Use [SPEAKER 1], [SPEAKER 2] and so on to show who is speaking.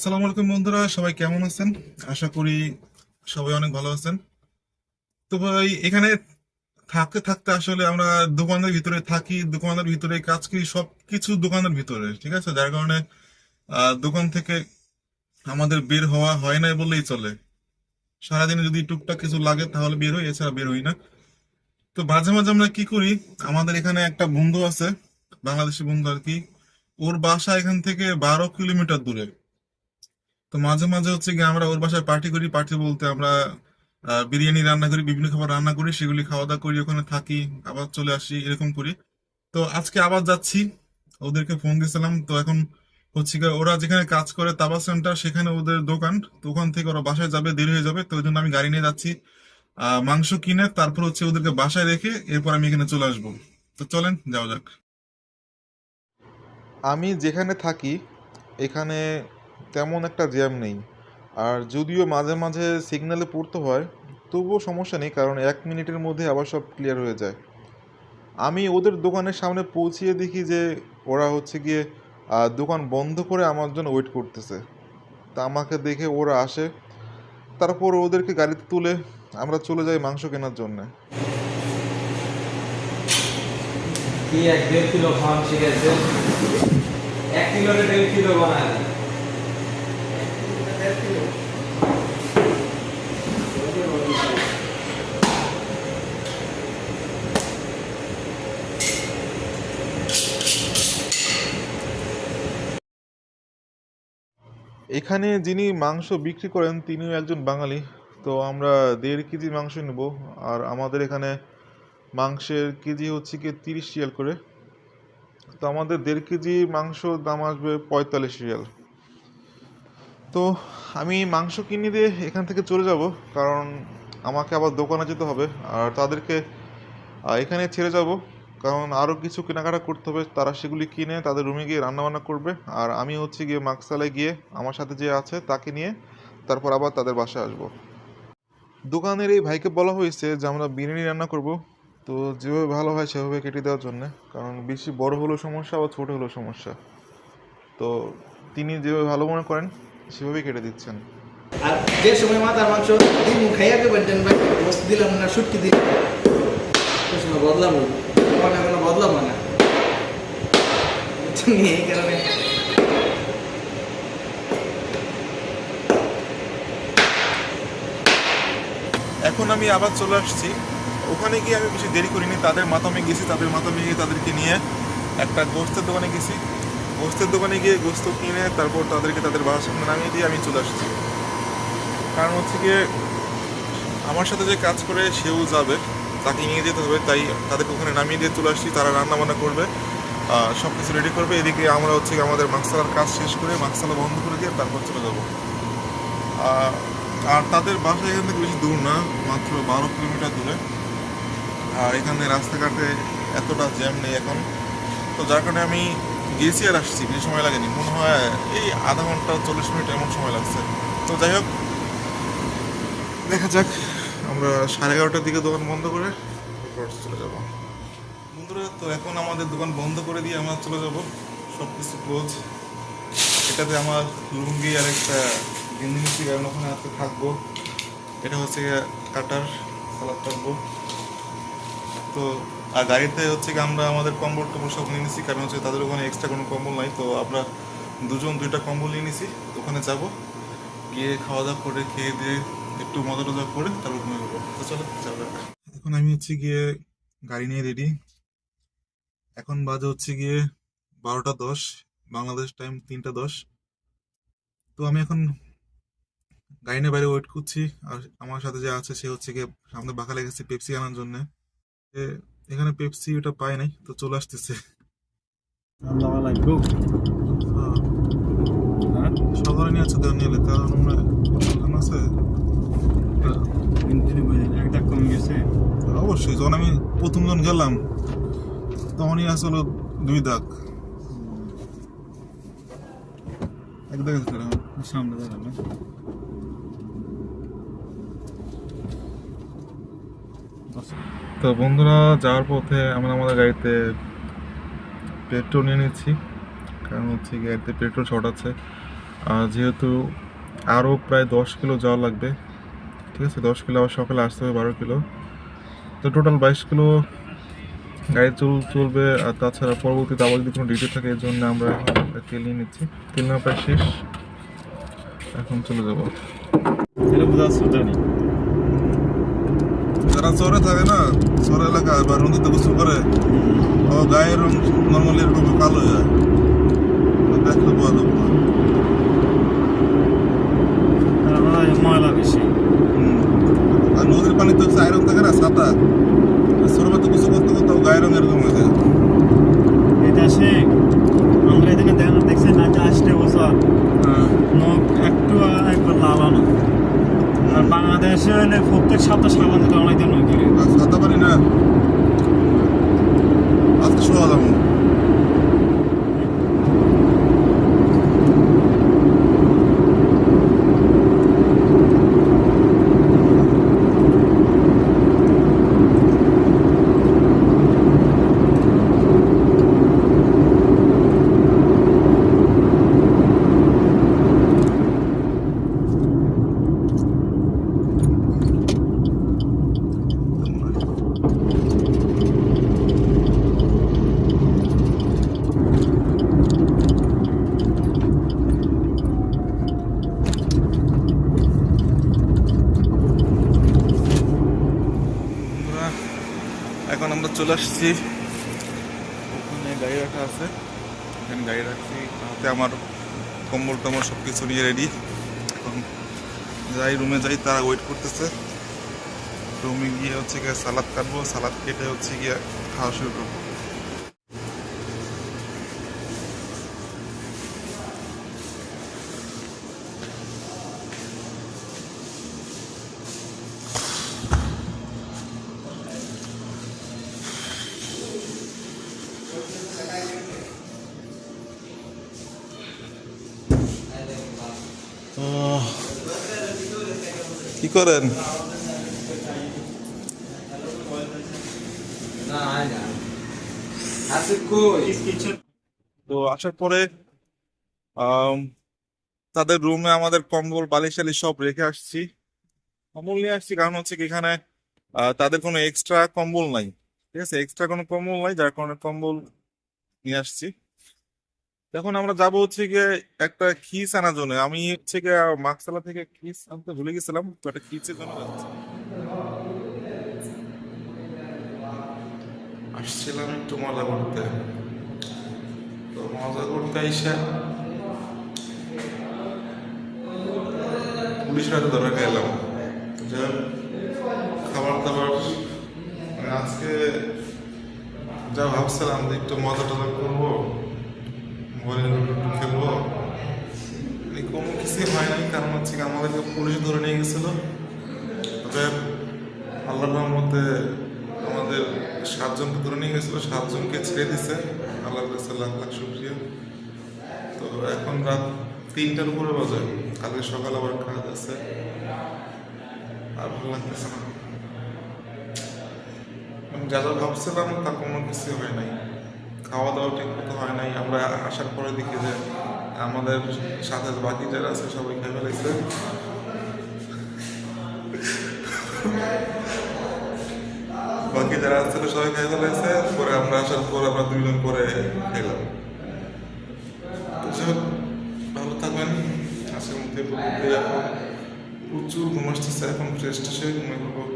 [SPEAKER 1] আসসালামু আলাইকুম বন্ধুরা, সবাই কেমন আছেন? আশা করি সবাই অনেক ভালো আছেন। তো ভাই, এখানে থাকতে থাকতে আসলে আমরা দোকানের ভিতরে থাকি, দোকানের ভিতরে কাজ করি, সবকিছু দোকানের ভিতরে, ঠিক আছে? যার কারণে দোকান থেকে আমাদের বের হওয়া হয় না বললেই চলে। সারাদিনে যদি টুকটাক কিছু লাগে তাহলে বের হই, এছাড়া বের হই না। তো মাঝে মাঝে আমরা কি করি, আমাদের এখানে একটা বন্ধু আছে, বাংলাদেশি বন্ধু আর কি। ওর বাসা এখান থেকে বারো কিলোমিটার দূরে। তো মাঝে মাঝে হচ্ছে কি আমরা ওর বাসায় পার্টি করি পার্টি বলতে আমরা বিরিয়ানি রান্না করি, বিভিন্ন খাবার রান্না করি, সেগুলি খাওয়া দাওয়া করি, ওখানে থাকি, আবার চলে আসি, এরকম করি। তো আজকে আবার যাচ্ছি, ওদেরকে ফোন দিয়েছিলাম, তো এখন হচ্ছে কি ওরা যেখানে কাজ করে তাবা সেন্টার সেখানে ওদের দোকান, তো ওখান থেকে ওরা বাসায় যাবে, দেরি হয়ে যাবে, তো ওই জন্য আমি গাড়ি নিয়ে যাচ্ছি। মাংস কিনে তারপর হচ্ছে ওদেরকে বাসায় রেখে এরপর আমি এখানে চলে আসব। তো চলেন, যাওয়া যাক। আমি যেখানে থাকি, এখানে তেমন একটা জ্যাম নেই। আর যদিও মাঝে মাঝে সিগন্যালে পড়তে হয়, তবুও সমস্যা নেই কারণ এক মিনিটের মধ্যে আবার সব ক্লিয়ার হয়ে যায়। আমি ওদের দোকানের সামনে পৌঁছিয়ে দেখি যে ওরা হচ্ছে গিয়ে দোকান বন্ধ করে আমার জন্য ওয়েট করতেছে। তা আমাকে দেখে ওরা আসে, তারপর ওদেরকে গাড়িতে তুলে আমরা চলে যাই মাংস কেনার জন্যে।
[SPEAKER 2] এক দেড় কিলো খাওয়ান শিখেছে? এক দেড় কিলো বানায়
[SPEAKER 1] এখানে যিনি মাংস বিক্রি করেন, তিনিও একজন বাঙালি। তো আমরা দেড় কেজি মাংস নেব। আর আমাদের এখানে মাংসের কেজি হচ্ছে কি তিরিশ রিয়াল করে। তো আমাদের দেড় কেজি মাংস দাম আসবে পঁয়তাল্লিশ রিয়াল। তো আমি মাংস কিনে দিয়ে এখান থেকে চলে যাব, কারণ আমাকে আবার দোকানে যেতে হবে। আর তাদেরকে এখানে ছেড়ে যাব, কারণ আরও কিছু কেনাকাটা করতে হবে। তারা সেগুলি কিনে তাদের রুমে গিয়ে রান্নাবান্না করবে। আর আমি হচ্ছে গিয়ে মাকসালায় গিয়ে আমার সাথে যে আছে তাকে নিয়ে তারপর আবার তাদের বাসায় আসব। দোকানের এই ভাইকে বলা হয়েছে যে, আমরা বিরিয়ানি রান্না করব। তো যেভাবে ভালো হয় সেভাবে কেটে দেওয়ার জন্য, কারণ বেশি বড় হলেও সমস্যা বা ছোট হলেও সমস্যা। তো তিনি যেভাবে ভালো মনে করেন সেভাবেই কেটে দিচ্ছেন।
[SPEAKER 3] আর যে সময় মাথার মাংস দিন খাইয়া দেন ভাই দিলাম না দিলাম। সময় বদলাম মানে কোনো বদলাম না। তুমি এই কারণে
[SPEAKER 1] এখন আমি আবার চলে আসছি। ওখানে গিয়ে আমি বেশি দেরি করিনি তাদের মাথামে গেছি তাদের মাথামে গিয়ে তাদেরকে নিয়ে একটা গোস্তের দোকানে গেছি। গোস্তের দোকানে গিয়ে গোস্ত কিনে তারপর তাদেরকে তাদের বাসার সামনে নামিয়ে দিয়ে আমি চলে আসছি। কারণ হচ্ছে গিয়ে আমার সাথে যে কাজ করে সেও যাবে, তাকে নিয়ে যেতে হবে, তাই তাদেরকে ওখানে নামিয়ে দিয়ে চলে আসছি, তারা রান্না বান্না করবে সব কিছু রেডি করবে। এদিকে আমরা হচ্ছে আমাদের মাকসালার কাজ শেষ করে মাকসালা বন্ধ করে দিয়ে তারপর চলে যাব। আর তাদের বাসা এখান থেকে বেশি দূর না, মাত্র বারো কিলোমিটার দূরে। আর এখানে রাস্তাঘাটে এতটা জ্যাম নেই এখন। তো যার কারণে আমি গেছি আর আসছি, বেশি সময় লাগেনি। মনে হয় এই আধা ঘণ্টা, চল্লিশ মিনিট এমন সময় লাগছে। তো যাই হোক, দেখা যাক। আমরা সাড়ে এগারোটার দিকে দোকান বন্ধ করে চলে যাব। বন্ধুরা, তো এখন আমাদের দোকান বন্ধ করে দিয়ে আমরা চলে যাব। সব কিছু ক্লোজ। এটাতে আমার লুঙ্গি আর একটা গেঞ্জি কারণ ওখানে আজকে থাকব। এটা হচ্ছে কাটার সালাদ থাকব। তো আর গাড়িতে হচ্ছে কি আমরা আমাদের কম্বল টম্বল সব নিয়ে নিছি, কারণ হচ্ছে তাদের ওখানে এক্সট্রা কোনো কম্বল নাই, তো আমরা দুজন দুইটা কম্বল নিয়ে নিছি, ওখানে যাব, গিয়ে খাওয়া দাওয়া করে, খেয়ে দিয়ে একটু মজা টজা করে তারপর ঘুমিয়ে যাব তো চলো যাব এখন আমি হচ্ছে গিয়ে গাড়ি নিয়ে রেডি এখন বাজে হচ্ছে গিয়ে বারোটা দশ, বাংলাদেশ টাইম তিনটা দশ। তো আমি এখন গাড়ি নিয়ে বাইরে ওয়েট করছি, আর আমার সাথে যে আছে সে হচ্ছে গিয়ে সামনে বাঁকা লেগেছে পেপসি আনার জন্য। এখানে পেপসি ওটা পাই নাই তো চলে আসতেছে।
[SPEAKER 2] লাগবে
[SPEAKER 1] হ্যাঁ, নিয়ে আছে দেওয়া নিয়ে এলে তার মনে দোকান আছে
[SPEAKER 2] একটা কমে গেছে।
[SPEAKER 1] অবশ্যই যখন আমি প্রথম যখন গেলাম তখনই আসলো দুই দাগ। এক দাগ
[SPEAKER 2] সামনে দাঁড়াবে
[SPEAKER 1] তো বন্ধুরা, যাওয়ার পথে আমরা আমাদের গাড়িতে পেট্রোল নিয়ে নিচ্ছি। কারণ হচ্ছে গাড়িতে পেট্রোল শর্ট আছে। আর যেহেতু আরও প্রায় দশ কিলো যাওয়া লাগবে, ঠিক আছে? দশ কিলো আবার সকালে আসতে হবে বারো কিলো। তো টোটাল বাইশ কিলো গাড়ি চল, চলবে। আর তাছাড়া পরবর্তীতে আবার যদি কোনো ডিউটি থাকে, এর জন্য আমরা তেল নিয়ে নিচ্ছি। তেল নেওয়া প্রায় শেষ। এখন চলে যাব। শহরে থাকে না। শহর এলাকায় বা নদীতে গোসল করে। ও গায়ের রং নর্মালি এরকম কালো হয়ে যায়। দেখলে বোঝা যাব না।
[SPEAKER 4] ময়লা বেশি।
[SPEAKER 1] আর নদীর পানি তো হচ্ছে আয়রন থাকে না সাদা। সরবে তো গোসল করতে করতে গায়ের রং এরকম হয়ে যায়।
[SPEAKER 4] এই দেশে আমরা এদিকে দেখ দেখছি না যে আসতে বছর নখ একটু একবার লাল না আর বাংলাদেশে হলে প্রত্যেক সপ্তাহ সাবান দিতে অনেক দিন নয়
[SPEAKER 1] আর সাদা পানি না আজকে শোয়া যাব বন্ধুরা, এখন আমরা চলে আসছি। ওখানে গাড়ি রাখা আছে। এখানে গাড়ি রাখছি। হাতে আমার কম্বল টম্বল সব কিছু নিয়ে রেডি এখন যাই রুমে যাই, তারা ওয়েট করতেছে। রুমে গিয়ে হচ্ছে গিয়ে সালাদ কাটবো সালাদ কেটে হচ্ছে গিয়ে খাওয়া শুরু করব। কি করেন? তো আসার পরে তাদের রুমে আমাদের কম্বল বালিশালি সব রেখে আসছি। কম্বল নিয়ে আসছি কারণ হচ্ছে কি এখানে তাদের কোনো এক্সট্রা কম্বল নাই। ঠিক আছে? এক্সট্রা কোনো কম্বল নাই যার কারণে কম্বল নিয়ে আসছি। এখন আমরা যাব হচ্ছে গিয়ে একটা খিস আনার জন্য। আমি হচ্ছে গিয়ে মাকসালা থেকে খিস আনতে ভুলে গেছিলাম, তো একটা খিসের জন্য আসছিলাম একটু মজা করতে। তো মজা করতে এসে পুলিশের হাতে ধরা যে খাবার দাবার মানে আজকে যা ভাবছিলাম যে একটু মজা টজা করব একটু খেলব। কোনো কিছুই হয় নাই কারণ হচ্ছে কি আমাদেরকে পুলিশ ধরে নিয়ে গেছিল। তবে আল্লাহর রহমতে আমাদের সাতজনকে ধরে নিয়ে গেছিল, সাতজনকে ছেড়ে দিছে। আল্লাহ কাছে লাখ লাখ শুক্রিয়া। তো এখন রাত তিনটার উপরে বাজে। কালকে সকাল আবার কাজ আছে। আর ভালো লাগতেছে না। যা যা ভাবছিলাম তা কোনো কিছুই হয় নাই। খাওয়া দাওয়া ঠিক মতো হয় নাই। আমরা আসার পরে দেখি যে আমাদের সাথে বাকি যারা আছে সবাই খেয়ে ফেলেছে। বাকি যারা আসছিল সবাই খেয়ে ফেলেছে। পরে আমরা আসার পর আমরা দুজন পরে খেলাম। ভালো থাকবেন। আজকের মধ্যে এখন প্রচুর ঘুম আসতেছে, এখন ফ্রেশ ট্রেশ ঘুমিয়ে পড়ব।